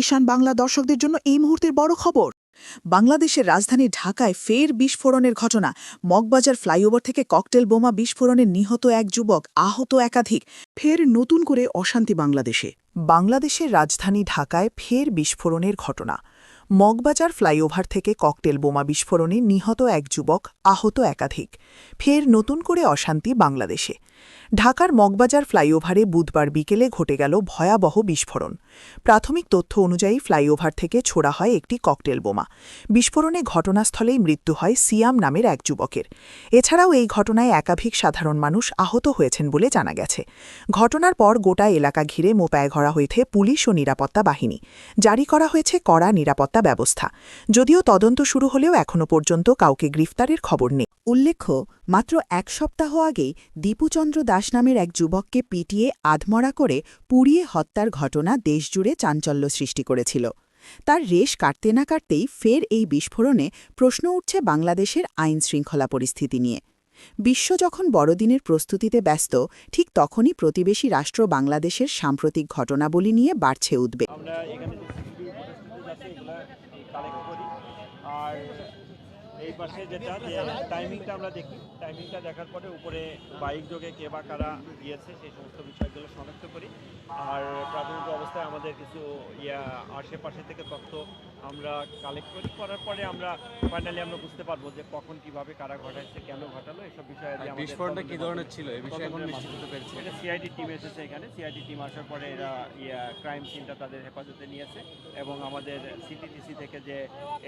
ঈশান বাংলা দর্শকদের জন্য এই মুহূর্তের বড় খবর। বাংলাদেশের রাজধানী ঢাকায় ফের বিস্ফোরণের ঘটনা। মগবাজার ফ্লাইওভার থেকে ককটেল বোমা বিস্ফোরণে নিহত এক যুবক, আহত একাধিক। ফের নতুন করে অশান্তি বাংলাদেশে। বাংলাদেশের রাজধানী ঢাকায় ফের বিস্ফোরণের ঘটনা। মগবাজার ফ্লাইওভার থেকে ককটেল বোমা বিস্ফোরণে নিহত এক যুবক, আহত একাধিক। ফের নতুন করে অশান্তি বাংলাদেশে। ঢাকার মগবাজার ফ্লাইওভারে বুধবার বিকেলে ঘটে গেল ভয়াবহ বিস্ফোরণ। প্রাথমিক তথ্য অনুযায়ী ফ্লাইওভার থেকে ছোড়া হয় একটি ককটেল বোমা। বিস্ফোরণে ঘটনাস্থলেই মৃত্যু হয় সিয়াম নামের এক যুবকের। এছাড়াও এই ঘটনায় একাধিক সাধারণ মানুষ আহত হয়েছেন বলে জানা গেছে। ঘটনার পর গোটা এলাকা ঘিরে মোপায় ঘরা হয়েছে পুলিশ ও নিরাপত্তা বাহিনী। জারি করা হয়েছে কড়া নিরাপত্তা ব্যবস্থা। যদিও তদন্ত শুরু হলেও এখনও পর্যন্ত কাউকে গ্রেফতারের খবর নেই। উল্লেখ্য, মাত্র এক সপ্তাহ আগেই দীপুচন্দ্র দাস নামের এক যুবককে পিটিয়ে আধমরা করে পুড়িয়ে হত্যার ঘটনা দেশজুড়ে চাঞ্চল্য সৃষ্টি করেছিল। তার রেশ কাটতে না কাটতেই ফের এই বিস্ফোরণে প্রশ্ন উঠছে বাংলাদেশের আইন শৃঙ্খলা পরিস্থিতি নিয়ে। বিশ্ব যখন বড়দিনের প্রস্তুতিতে ব্যস্ত, ঠিক তখনই প্রতিবেশী রাষ্ট্র বাংলাদেশের সাম্প্রতিক ঘটনাবলী নিয়ে বাড়ছে উদ্বেগ। এই পাশে যেটা যে টাইমিংটা আমরা দেখি টাইমিংটা দেখার পরে উপরে বাইক যোগে কে বা কারা গিয়েছে সেই সমস্ত বিষয়গুলো শনাক্ত করি। আর প্রাথমিক অবস্থায় আমাদের কিছু ইয়া আশেপাশে থেকে তথ্য আমরা কালেক্ট করি। করার পরে আমরা ফাইনালি আমরা বুঝতে পারব যে কখন কীভাবে কারা ঘটাইছে কেন ঘটালো এসব বিষয়ে বিস্ফোরণটা কি ধরনের ছিল? এই বিষয়ে এখন নিশ্চিত হতে পেরেছি। এটা সিআইডি টিম এসেছে এখানে। সিআইডি টিম আসার পরে এরা ইয়া ক্রাইম সিনটা তাদের হেফাজতে নিয়েছে। এবং আমাদের সিটিটিসি থেকে যে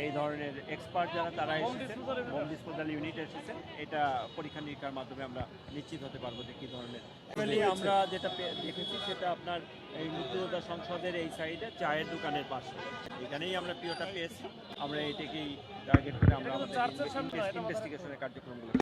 এই ধরনের এক্সপার্ট যারা তারা এসেছেন হোম ডিসপোজাল ইউনিট এসেছেন এটা পরীক্ষা নিরীক্ষার মাধ্যমে আমরা নিশ্চিত হতে পারব যে কী ধরনের আমরা যেটা দেখেছি সেটা আপনার এই মুক্তিযোদ্ধা সংসদের এই সাইডে চায়ের দোকানের পাশে। এখানেই আমরা প্রিয়টা পেয়েছি। আমরা এটাকেই টার্গেট করে আমরা আমাদের ইনভেস্টিগেশনের কার্যক্রমগুলো